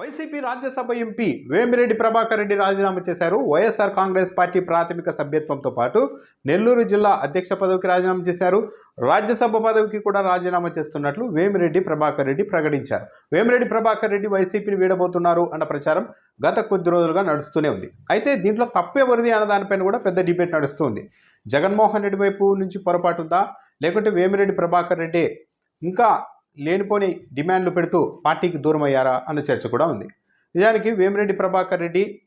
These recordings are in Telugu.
వైసీపీ రాజ్యసభ ఎంపీ వేమిరెడ్డి ప్రభాకర్ రెడ్డి రాజీనామా చేశారు. వైఎస్ఆర్ కాంగ్రెస్ పార్టీ ప్రాథమిక సభ్యత్వంతో పాటు నెల్లూరు జిల్లా అధ్యక్ష పదవికి రాజీనామా చేశారు. రాజ్యసభ పదవికి కూడా రాజీనామా చేస్తున్నట్లు వేమిరెడ్డి ప్రభాకర్ రెడ్డి ప్రకటించారు. వేమిరెడ్డి ప్రభాకర్ రెడ్డి వైసీపీని వీడబోతున్నారు అన్న ప్రచారం గత కొద్ది రోజులుగా నడుస్తూనే ఉంది. అయితే దీంట్లో తప్పెవరిది అన్న దానిపైన కూడా పెద్ద డిబేట్ నడుస్తుంది. జగన్మోహన్ రెడ్డి వైపు నుంచి పొరపాటు ఉందా? లేకుంటే వేమిరెడ్డి ప్రభాకర్ రెడ్డి ఇంకా లేనిపోని డిమాండ్లు పెడుతూ పార్టీకి దూరం అయ్యారా అన్న చర్చ కూడా ఉంది. నిజానికి వేమిరెడ్డి ప్రభాకర్ రెడ్డి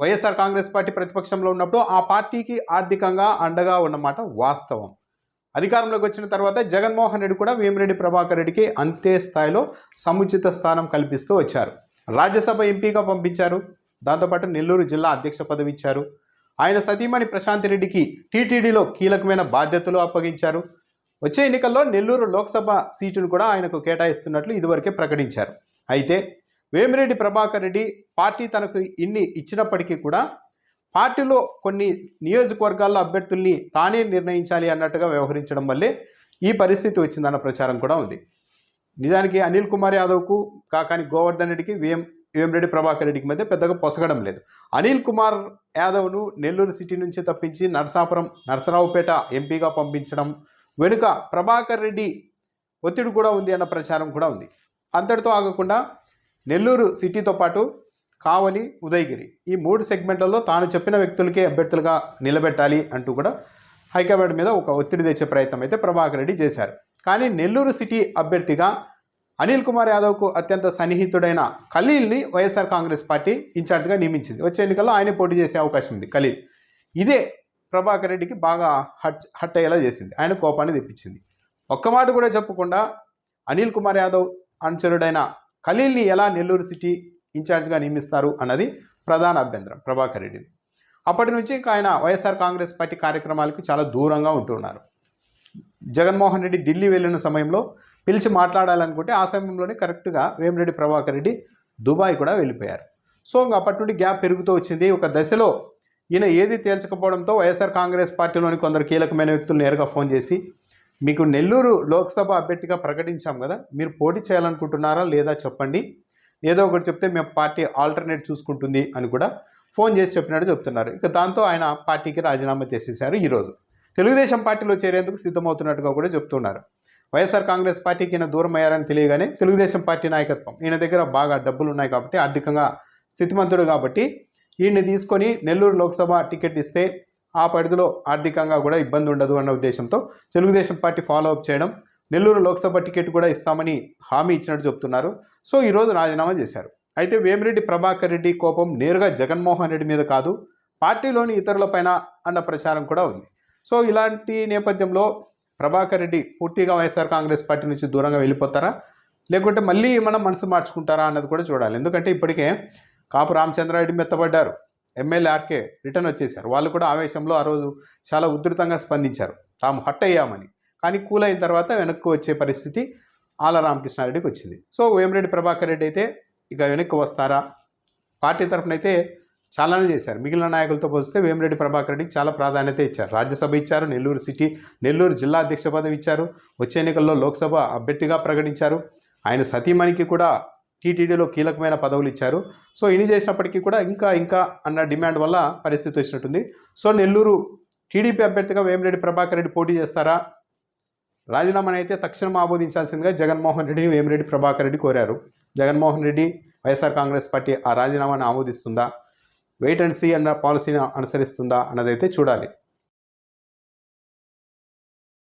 వైఎస్ఆర్ కాంగ్రెస్ పార్టీ ప్రతిపక్షంలో ఉన్నప్పుడు ఆ పార్టీకి ఆర్థికంగా అండగా ఉన్నమాట వాస్తవం. అధికారంలోకి వచ్చిన తర్వాత జగన్మోహన్ రెడ్డి కూడా వేమిరెడ్డి ప్రభాకర్ రెడ్డికి అంతే స్థాయిలో సముచిత స్థానం కల్పిస్తూ వచ్చారు. రాజ్యసభ ఎంపీగా పంపించారు. దాంతోపాటు నెల్లూరు జిల్లా అధ్యక్ష పదవి ఇచ్చారు. ఆయన సతీమణి ప్రశాంత్ రెడ్డికి టీటీడీలో కీలకమైన బాధ్యతలు అప్పగించారు. వచ్చే ఎన్నికల్లో నెల్లూరు లోక్సభ సీటును కూడా ఆయనకు కేటాయిస్తున్నట్లు ఇదివరకే ప్రకటించారు. అయితే వేమిరెడ్డి ప్రభాకర్ రెడ్డి పార్టీ తనకు ఇన్ని ఇచ్చినప్పటికీ కూడా పార్టీలో కొన్ని నియోజకవర్గాల్లో అభ్యర్థుల్ని తానే నిర్ణయించాలి అన్నట్టుగా వ్యవహరించడం వల్లే ఈ పరిస్థితి వచ్చిందన్న ప్రచారం కూడా ఉంది. నిజానికి అనిల్ కుమార్ యాదవ్కు కాకాని గోవర్ధన్ రెడ్డికి వేం వేమిరెడ్డి ప్రభాకర్ రెడ్డికి మధ్య పెద్దగా పొసగడం లేదు. అనిల్ కుమార్ యాదవ్ను నెల్లూరు సిటీ నుంచి తప్పించి నరసాపురం నరసరావుపేట ఎంపీగా పంపించడం వెనుక ప్రభాకర్ రెడ్డి ఒత్తిడి కూడా ఉంది అన్న ప్రచారం కూడా ఉంది. అంతటితో ఆగకుండా నెల్లూరు సిటీతో పాటు కావలి ఉదయగిరి ఈ మూడు సెగ్మెంట్లలో తాను చెప్పిన వ్యక్తులకే అభ్యర్థులుగా నిలబెట్టాలి అంటూ కూడా హైకమాండ్ మీద ఒక ఒత్తిడి తెచ్చే ప్రయత్నం అయితే ప్రభాకర్ రెడ్డి చేశారు. కానీ నెల్లూరు సిటీ అభ్యర్థిగా అనిల్ కుమార్ యాదవ్కు అత్యంత సన్నిహితుడైన ఖలీల్ని వైఎస్ఆర్ కాంగ్రెస్ పార్టీ ఇన్ఛార్జ్గా నియమించింది. వచ్చే ఎన్నికల్లో ఆయనే పోటీ చేసే అవకాశం ఉంది ఖలీల్. ఇదే ప్రభాకర్ రెడ్డికి బాగా హట్ హట్ అయ్యేలా చేసింది. ఆయన కోపాన్ని తెప్పించింది. ఒక్క మాట కూడా చెప్పకుండా అనిల్ కుమార్ యాదవ్ అనుచరుడైన ఖలీల్ని ఎలా నెల్లూరు సిటీ ఇన్ఛార్జ్గా నియమిస్తారు అన్నది ప్రధాన అభ్యంతరం ప్రభాకర్ రెడ్డిది. అప్పటి నుంచి ఇంకా ఆయన వైఎస్ఆర్ కాంగ్రెస్ పార్టీ కార్యక్రమాలకు చాలా దూరంగా ఉంటున్నారు. జగన్మోహన్ రెడ్డి ఢిల్లీ వెళ్ళిన సమయంలో పిలిచి మాట్లాడాలనుకుంటే ఆ సమయంలోనే కరెక్ట్గా వేమిరెడ్డి ప్రభాకర్ రెడ్డి దుబాయ్ కూడా వెళ్ళిపోయారు. సో అప్పటి నుండి గ్యాప్ పెరుగుతూ వచ్చింది. ఒక దశలో ఈయన ఏది తేల్చకపోవడంతో వైఎస్ఆర్ కాంగ్రెస్ పార్టీలోని కొందరు కీలకమైన వ్యక్తులు నేరుగా ఫోన్ చేసి మీకు నెల్లూరు లోక్సభ అభ్యర్థిగా ప్రకటించాం కదా మీరు పోటీ చేయాలనుకుంటున్నారా లేదా చెప్పండి. ఏదో ఒకటి చెప్తే మేము పార్టీ ఆల్టర్నేట్ చూసుకుంటుంది అని కూడా ఫోన్ చేసి చెప్పినట్టు చెప్తున్నారు. ఇక దాంతో ఆయన పార్టీకి రాజీనామా చేసేశారు ఈరోజు. తెలుగుదేశం పార్టీలో చేరేందుకు సిద్ధమవుతున్నట్టుగా కూడా చెప్తున్నారు. వైఎస్ఆర్ కాంగ్రెస్ పార్టీకి ఈయన దూరం అయ్యారని తెలియగానే తెలుగుదేశం పార్టీ నాయకత్వం. ఈయన దగ్గర బాగా డబ్బులు ఉన్నాయి కాబట్టి ఆర్థికంగా స్థితిమంతుడు కాబట్టి ఈయన్ని తీసుకొని నెల్లూరు లోక్సభ టికెట్ ఇస్తే ఆ పరిధిలో ఆర్థికంగా కూడా ఇబ్బంది ఉండదు అన్న ఉద్దేశంతో తెలుగుదేశం పార్టీ ఫాలో అప్ చేయడం నెల్లూరు లోక్సభ టికెట్ కూడా ఇస్తామని హామీ ఇచ్చినట్టు చెప్తున్నారు. సో ఈరోజు రాజీనామా చేశారు. అయితే వేమిరెడ్డి ప్రభాకర్ రెడ్డి కోపం నేరుగా జగన్మోహన్ రెడ్డి మీద కాదు పార్టీలోని ఇతరులపైన అన్న ప్రచారం కూడా ఉంది. సో ఇలాంటి నేపథ్యంలో ప్రభాకర్ రెడ్డి పూర్తిగా వైఎస్ఆర్ కాంగ్రెస్ పార్టీ నుంచి దూరంగా వెళ్ళిపోతారా? లేకుంటే మళ్ళీ మనం మనసు మార్చుకుంటారా అన్నది కూడా చూడాలి. ఎందుకంటే ఇప్పటికే కాపు రామచంద్రారెడ్డి మెత్తబడ్డారు. ఎమ్మెల్యే ఆర్కే రిటర్న్ వచ్చేశారు. వాళ్ళు కూడా ఆవేశంలో ఆ రోజు చాలా ఉధృతంగా స్పందించారు. తాము హట్ అయ్యామని. కానీ కూల్ అయిన తర్వాత వెనక్కి వచ్చే పరిస్థితి ఆల రామకృష్ణారెడ్డికి వచ్చింది. సో వేమిరెడ్డి ప్రభాకర్ రెడ్డి అయితే ఇక వెనక్కి వస్తారా? పార్టీ తరఫున అయితే చాలానే చేశారు. మిగిలిన నాయకులతో పోలిస్తే వేమిరెడ్డి ప్రభాకర్ రెడ్డికి చాలా ప్రాధాన్యత ఇచ్చారు. రాజ్యసభ ఇచ్చారు నెల్లూరు సిటీ నెల్లూరు జిల్లా అధ్యక్ష పదవి ఇచ్చారు. వచ్చే ఎన్నికల్లో లోక్సభ అభ్యర్థిగా ప్రకటించారు. ఆయన సతీమణికి కూడా టీటీడీలో కీలకమైన పదవులు ఇచ్చారు. సో ఇన్ని చేసినప్పటికీ కూడా ఇంకా ఇంకా అన్న డిమాండ్ వల్ల పరిస్థితి వచ్చినట్టుంది. సో నెల్లూరు టీడీపీ అభ్యర్థిగా వేమిరెడ్డి ప్రభాకర్ రెడ్డి పోటీ చేస్తారా? రాజీనామాని అయితే తక్షణం ఆమోదించాల్సిందిగా జగన్మోహన్ రెడ్డిని వేమిరెడ్డి ప్రభాకర్ రెడ్డి కోరారు. Jaganmohan Reddy YSR Congress party ఆ రాజీనామాను ఆమోదిస్తుందా? వెయిట్ అండ్ సీ అన్న పాలసీని అనుసరిస్తుందా అన్నదైతే చూడాలి.